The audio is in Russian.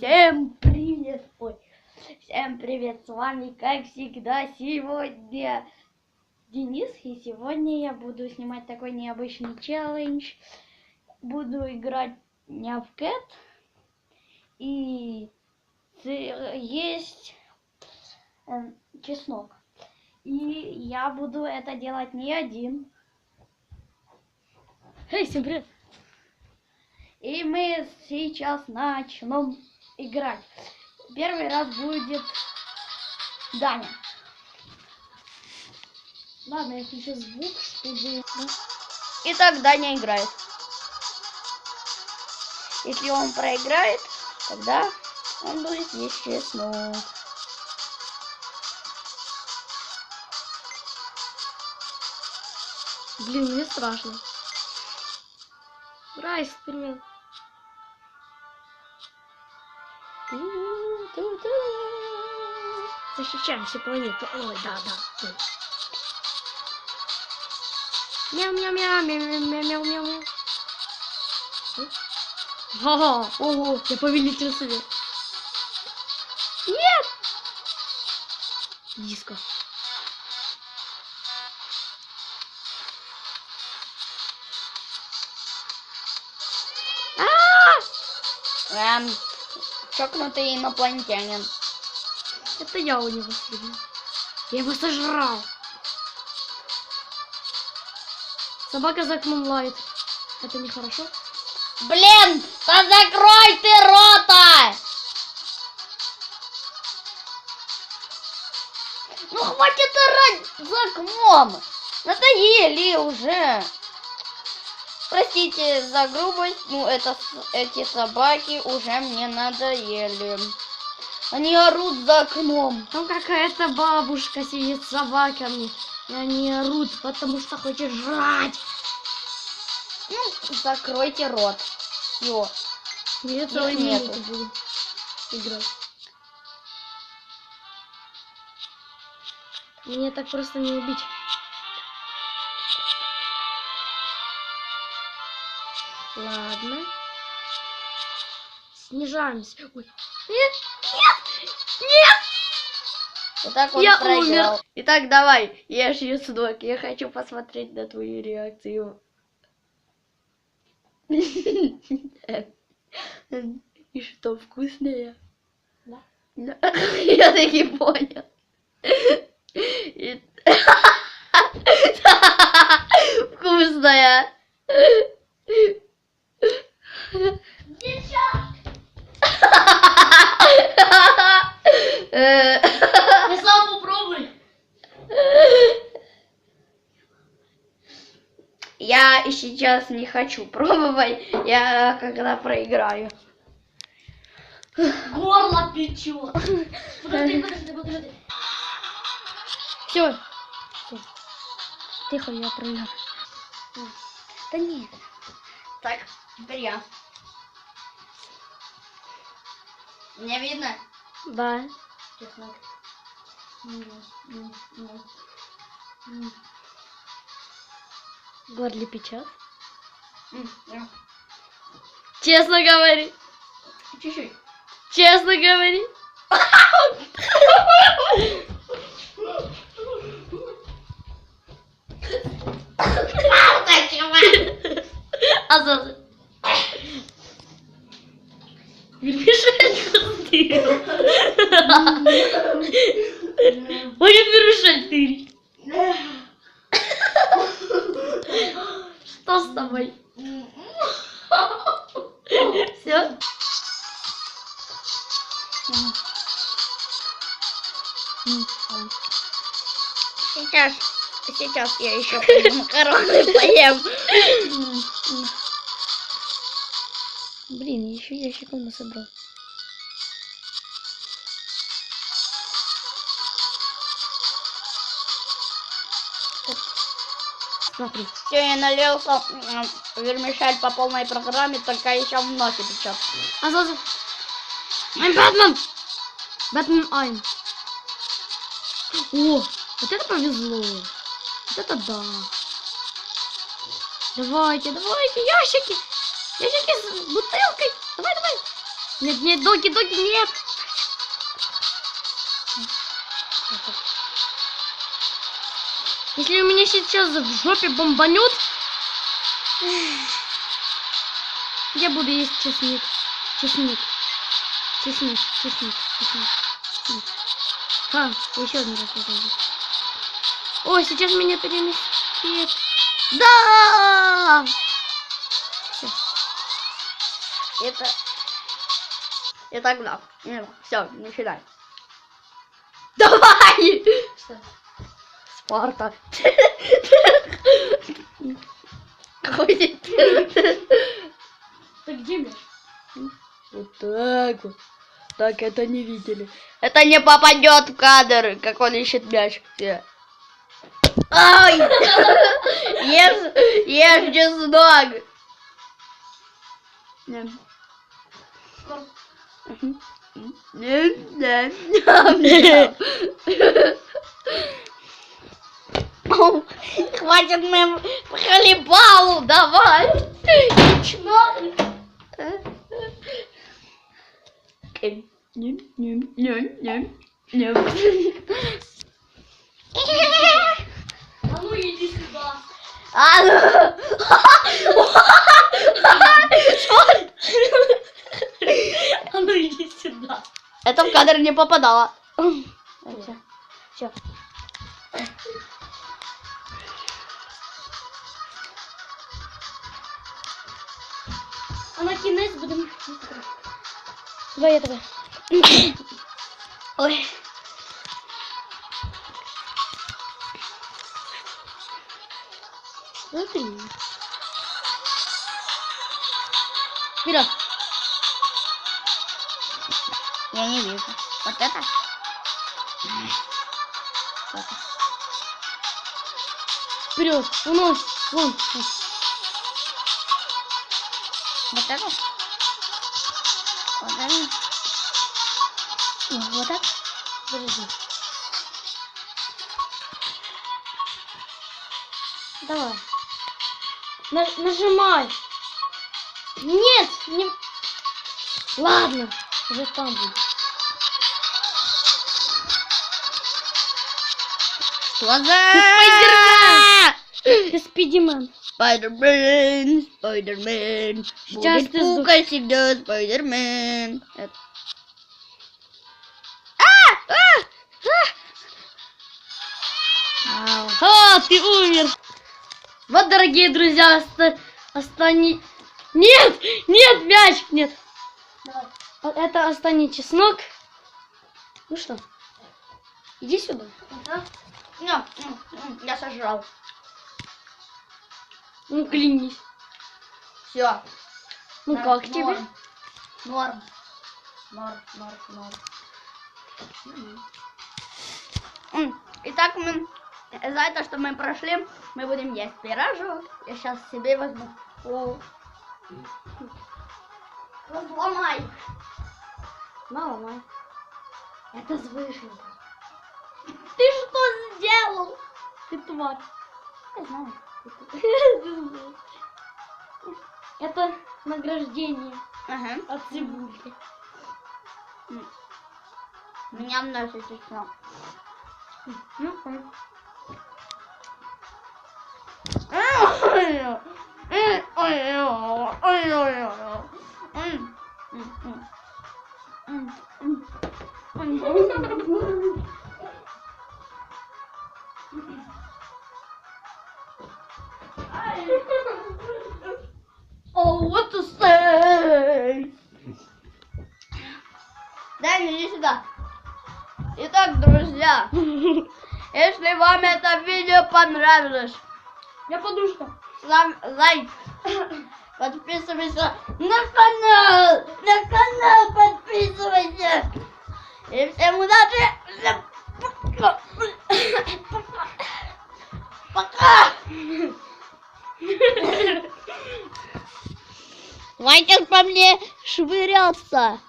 Всем привет! Ой, всем привет! С вами, как всегда, сегодня Денис. И сегодня я буду снимать такой необычный челлендж. Буду играть не в Кэт. И есть э, чеснок. И я буду это делать не один. Эй, всем привет! И мы сейчас начнем играть. Первый раз будет Даня. Ладно, я включу звук, чтобы... Итак, Даня играет. Если он проиграет, тогда он будет чеснок. Блин, мне страшно. Райс, вперед. Защищаем всю планету. Ой, да, да. Мяу, мяу, мяу, мяу, мяу, мяу, мяу, мяу. Ага, ого, я повелитель совет. Нет! Диско. Эм, чокнутый инопланетянин. Это я у него съел. Я его сожрал. Собака за окном лает. Это нехорошо. Блин, да закрой ты рота! Ну хватит орать за окном. Надоели уже. Простите за грубость, ну это эти собаки уже мне надоели. Они орут за окном. Там какая-то бабушка сидит с собаками. И они орут, потому что хочет жрать. Ну, закройте рот. Все. Я целый минуту буду играть. Мне так просто не убить. Ладно. Снижаемся. Ой. Нет, нет, нет! Вот так он Я проиграл. умер. Итак, давай, ешь юсдок. Я хочу посмотреть на твою реакцию. И что, вкусная? Да. Я таки понял. Вкусная. Ты сам попробуй. Я сейчас не хочу пробовать, я когда проиграю. Горло печет. Подожди, подожди, подожди. Все. Тихо, я проиграю. Да нет. Так, теперь я. Меня видно? Да. Чеснок. Горле печет? Честно говори. Чуть-чуть. Честно говори. Вермишель ты. Хочет вермишель ты. Что с тобой? Все? Сейчас, сейчас я еще макароны поем. Блин, еще ящиков насобрал. Смотри. Все, я налился вермишель по полной программе, только еще в носе печет. А за... Ай, Бэтмен! Бэтмен Айн. О, вот это повезло. Вот это да. Давайте, давайте, ящики. Ящики с бутылкой. Давай, давай. Нет, нет, доги, доги, нет. Если у меня сейчас в жопе бомбанет, я буду есть чеснок. Чеснок. Чеснок, чеснок, чеснок. А, еще один раз это. Ой, сейчас меня переместит. Да! Это... Это гнав. Все, начинай. Давай! Спарта. Ходит. Ты где, Миш? Вот так вот. Так это не видели. Это не попадет в кадр, как он ищет мяч. Все. Ай! Ешь, ешь чеснок. Ням. Хватит мне хлебалу, давай. А ну иди сюда. А, ну. А ну иди сюда. Это в кадр не попадало. Все. Все. А на кінець будемо. Давай я тебе. Ой. Смотри. Вперед. Я не вижу. Вот это? Вот это. Вперед. Вон, вон. Вот это? Вот это? Вот так? Подожди. Давай. На- нажимай. Нет, не... Ладно, уже там будет. Что за... Спайдермен! Ты спидимен. Спайдермен, Спайдермен. Сейчас Будет ты пукать всегда Спайдермен. Это- Ау. А, ты умер. Вот, дорогие друзья, оста... остани... Нет, нет, мяч, нет. Вот Это останется чеснок. Ну что, иди сюда. М, Я сожрал. Ну, клянись. Все. Ну, как тебе? Норм. Норм, норм, норм. М, Итак, мы за это, что мы прошли, мы будем есть пирожок. Я сейчас себе возьму. О. Разломай. Мало. Это свыше. Ты что сделал? Ты тварь. Не знаю. Это награждение Ага. от цибульки. Меня носит чеснок. Ну, м. Oh, what to say? Дай мне сюда. Итак, друзья, если вам это видео понравилось, Я подушка. ставь лайк, подписывайся на канал, на канал подписывайся. И всем удачи, пока. Пока. Хватит по мне швыряться.